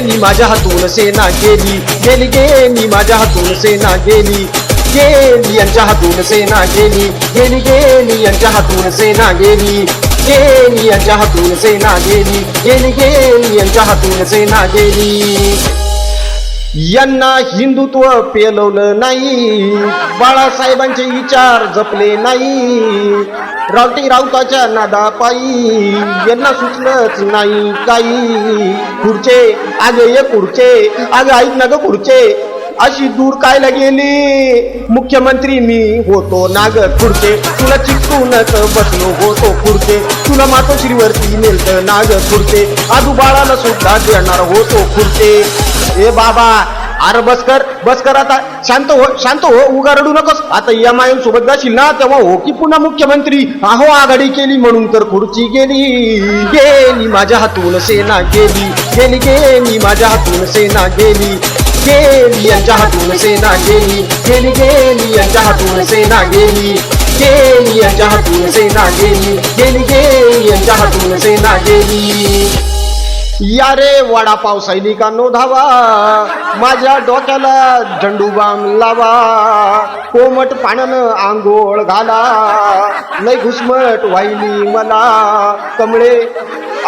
गेली माझ्या हातून सेना गेली. गेली गेली माझ्या हातून सेना गेली. गेली यांच्या हातून सेना गेली. गेली गेली यांच्या हातून सेना गेली. गेली यांच्या हातून सेना गेली. गेली गेली यांच्या हातून सेना गेली. यांना हिंदुत्व पेलवलं नाही. बाळासाहेबांचे विचार जपले नाही. रावटी राऊताच्या नादापायी यांना सुचलंच नाही काही. खुर्चे आग ये खुर्चे आग ऐक ना ग खुर्चे. अशी दूर कायला गेली? मुख्यमंत्री मी होतो नागर खुर्चे तुला चिकटूनच बसलो होतो खुर्चे. तुला मातोश्रीवरती नेलत नागर खुर्चे आजूबाळाला सुद्धा देणार होतो खुर्चे. ए बाबा अरे बसकर बसकर आता शांत हो शांत हो उगा रडू नकोस. आता एम आय सोबत जाशील ना तेव्हा हो की पुन्हा मुख्यमंत्री. अहो आघाडी केली म्हणून तर खुर्ची गेली. गेली माझ्या हातून सेना गेली. गेली गेली माझ्या हातून सेना गेली. गेली यांच्या हातून सेना गेली. गेली गेली यांच्या हातून सेना गेली. गेली यांच्या हातून सेना गेली. गेली गेली यांच्या हातून सेना गेली. या रे वडापाव सैनिकांनो धावा. माझ्या डोक्याला झंडूबाम लावा. कोमट पाण्यानं आंघोळ घाला. लय घुसमट वाहिली मला. कमळे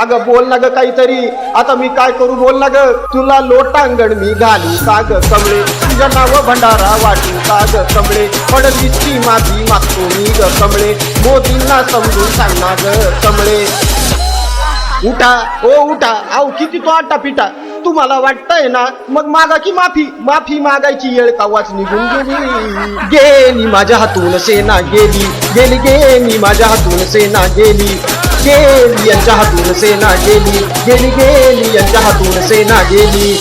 अगं बोल ना ग काहीतरी. आता मी काय करू बोल ना ग? तुला लोटांगण मी घालू का कमळे? तुझ्या नाव भंडारा वाटू का कमळे? पडलीची माझी मागतो मी ग कमळे. मोदींना समजून सांगणार ग कमळे. उठा ओ उठा. आव किती तो आटा पिटा तुम्हाला वाटतंय ना? मग मागा की माफी? माफी मागायची येळ कावाच निघून गेली. गेली माझ्या हातून सेना गेली. गेली गेली माझ्या हातून सेना गेली. गेली यांच्या हातून सेना गेली. गेली गेली यांच्या हातून सेना गेली.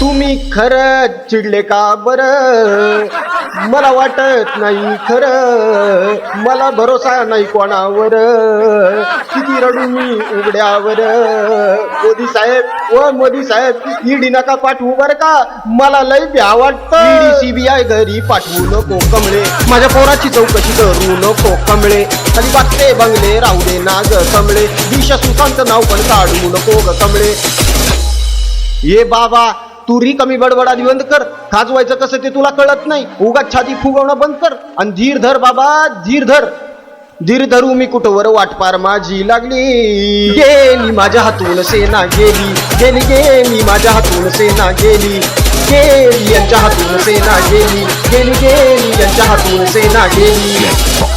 तुम्ही खरंच चिडले का बरं? मला वाटत नाही खरं. मला भरोसा नाही कोणावर. किती रडू मी उघड्यावर. मोदी साहेब व मोदी साहेब ईडी नका पाठवू बर का? मला लय भ्या वाटतं. सीबीआय घरी पाठवू नको कमळे. माझ्या पोराची चौकशी करू नको कमळे. खाली वाटते बंगले राहू दे ना ग कमळे. दिशा सुशांत नाव पण काढू नको ग कमळे. ये बाबा तुरी कमी बडबडाली बंद कर. खाजवायचं कसं ते तुला कळत नाही. उगाच छाती फुगवणं बंद कर. आणि धीर धर बाबा धीर धर. धीर धरू मी कुठवर वाटपार माझी लागली. गेली माझ्या हातून सेना गेली. गेली गेली माझ्या हातून सेना गेली. गेली यांच्या हातून सेना गेली. गेली गेली यांच्या हातून सेना गेली.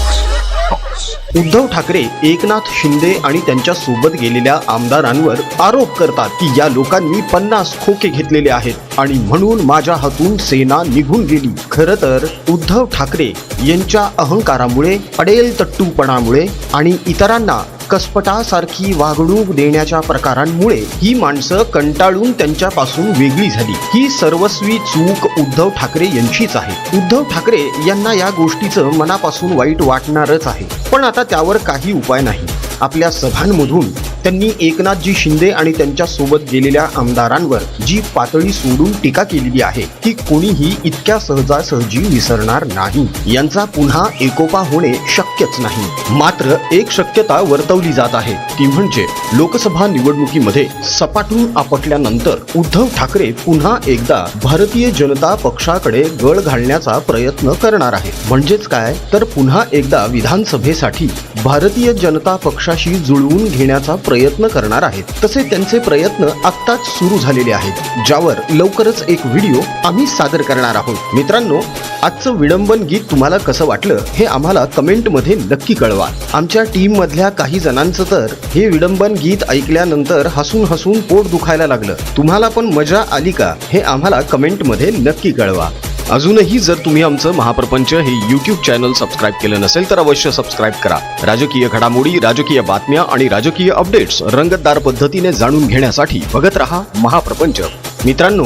उद्धव ठाकरे एकनाथ शिंदे आणि त्यांच्यासोबत गेलेल्या आमदारांवर आरोप करतात की या लोकांनी पन्नास खोके घेतलेले आहेत आणि म्हणून माझ्या हातून सेना निघून गेली. खर तर उद्धव ठाकरे यांच्या अहंकारामुळे अडेल तट्टूपणामुळे आणि इतरांना कसपटासारखी वागणूक देण्याच्या प्रकारांमुळे ही माणसं कंटाळून त्यांच्यापासून वेगळी झाली. ही सर्वस्वी चूक उद्धव ठाकरे यांचीच आहे. उद्धव ठाकरे यांना या गोष्टीचं मनापासून वाईट वाटणारच आहे. पण आता त्यावर काही उपाय नाही. आपल्या सभांमधून त्यांनी एकनाथजी शिंदे आणि त्यांच्यासोबत गेलेल्या आमदारांवर जी पातळी सोडून टीका केलेली आहे ती कोणीही इतक्या सहजासहजी विसरणार नाही. यांचा पुन्हा एकोपा होणे शक्यच नाही. मात्र एक शक्यता वर्तवली जात आहे ती म्हणजे लोकसभा निवडणुकीमध्ये सपाटून आपटल्यानंतर उद्धव ठाकरे पुन्हा एकदा भारतीय जनता पक्षाकडे गळ घालण्याचा प्रयत्न करणार आहे. म्हणजेच काय? तर पुन्हा एकदा विधानसभेसाठी भारतीय जनता पक्षाशी जुळवून घेण्याचा प्रयत्न प्रयत्न करणार आहेत. तसे त्यांचे प्रयत्न आत्ताच सुरू झालेले आहेत. ज्यावर लवकरच एक व्हिडिओ आम्ही सादर करणार आहोत. मित्रांनो आजचं विडंबन गीत तुम्हाला कसं वाटलं हे आम्हाला कमेंटमध्ये नक्की कळवा. आमच्या टीम मधल्या काही जणांचं तर हे विडंबन गीत ऐकल्यानंतर हसून हसून पोट दुखायला लागलं. तुम्हाला पण मजा आली का हे आम्हाला कमेंटमध्ये नक्की कळवा. अजूनही जर तुम्ही आमचं महाप्रपंच हे यूट्यूब चॅनल सबस्क्राईब केलं नसेल तर अवश्य सबस्क्राईब करा. राजकीय घडामोडी राजकीय बातम्या आणि राजकीय अपडेट्स रंगतदार पद्धतीने जाणून घेण्यासाठी बघत रहा महाप्रपंच. मित्रांनो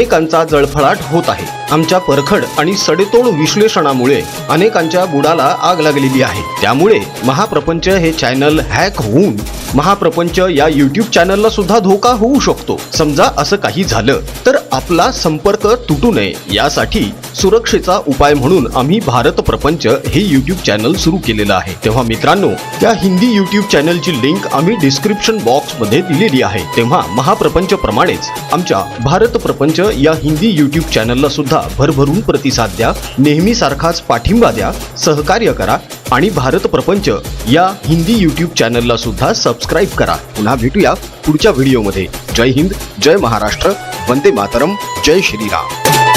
अनेकांचा जळफळाट होत आहे. आमच्या परखड आणि सडेतोड विश्लेषणामुळे अनेकांच्या बुडाला आग लागलेली आहे. त्यामुळे महाप्रपंच हे चॅनल हॅक होऊन महाप्रपंच या युट्यूब चॅनलला सुद्धा धोका होऊ शकतो. समजा असं काही झालं तर आपला संपर्क तुटू नये यासाठी सुरक्षेचा उपाय म्हणून आम्ही भारत प्रपंच हे युट्यूब चॅनल सुरू केलेलं आहे. तेव्हा मित्रांनो त्या हिंदी युट्यूब चॅनलची लिंक आम्ही डिस्क्रिप्शन बॉक्समध्ये दिलेली आहे. तेव्हा महाप्रपंच प्रमाणेच आमच्या भारत प्रपंच या हिंदी युट्यूब चॅनलला सुद्धा भरभरून प्रतिसाद द्या नेहमी सारखाच पाठिंबा द्या सहकार्य करा आणि भारत प्रपंच या हिंदी युट्यूब चॅनलला सुद्धा सबस्क्राईब करा. पुन्हा भेटूया पुढच्या व्हिडिओमध्ये जय हिंद जय महाराष्ट्र. वंदे मातरम जय श्रीराम।